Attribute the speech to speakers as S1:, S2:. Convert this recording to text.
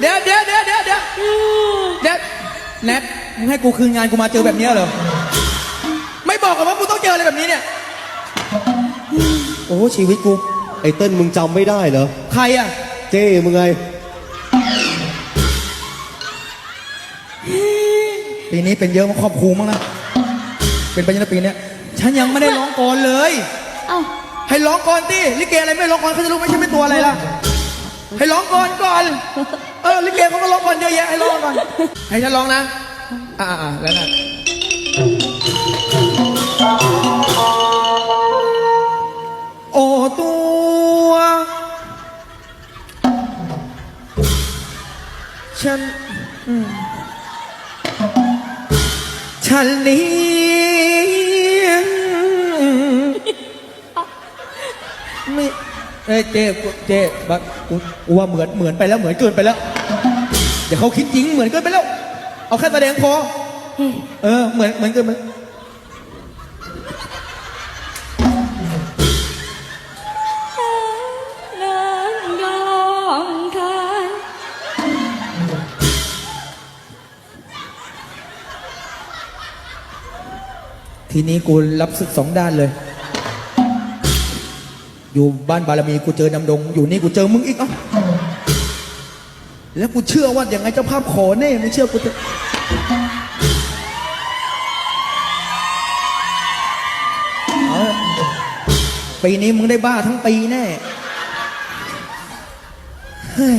S1: เดี๋ยวเดี๋ยวเดี๋ยวเดี๋ยวเดี๋ยวเดี๋ยวแนทมึงให้กูคืนงานกูมาเจอแบบเนี้ยเหรอ ไม่บอกกันว่ากูต้องเจออะไรแบบนี้เนี่ย โอ้ชีวิตกู
S2: ไอ้เติ้ลมึงจำไม่ได้เหรอ
S1: ใครอะ
S2: เจ้มึงไง
S1: ปีนี้เป็นเยอะมากครอบครูมั้งนะ เป็นไปเยอนะปีเนี้ย ฉันยังไม่ได้ร้องก่อนเลย
S3: เอ้า
S1: ให้ร้องก่อนดิลิเกอะไรไม่ร้องก่อนเขาจะรู้ไมฉันเป็นตัวอะไรล่ะ ให้ร้องก่อนก่อน เออลิเกเขาก็ร้องก่อนเยอะแยะให้ร้องก่อน ให้ฉันร้องนะ อ่าอ่าแล้วนะโอ้ตัว ฉัน ฉันนี้ ไม่เอ้ยเจ๊เจ๊บักกูกูว่าเหมือนเหมือนไปแล้วเหมือนเกินไปแล้วเดี๋ยวเขาคิดจริงเหมือนเกินไปแล้ว เอาแค่แสดงพอเออเหมือนเหมือนเกินไป
S3: เดินดองทาน
S1: ทีนี้กูรับศึกสองด้านเลย อยู่บ้านบารมีกูเจอนำดง อยู่นี่กูเจอมึงอีกเอ้าแล้วกูเชื่อว่าอย่างไงเจ้าภาพขอแน่ไม่เชื่อกูเถอะเอาละปีนี้มึงได้บ้าทั้งปีแน่เฮ้ย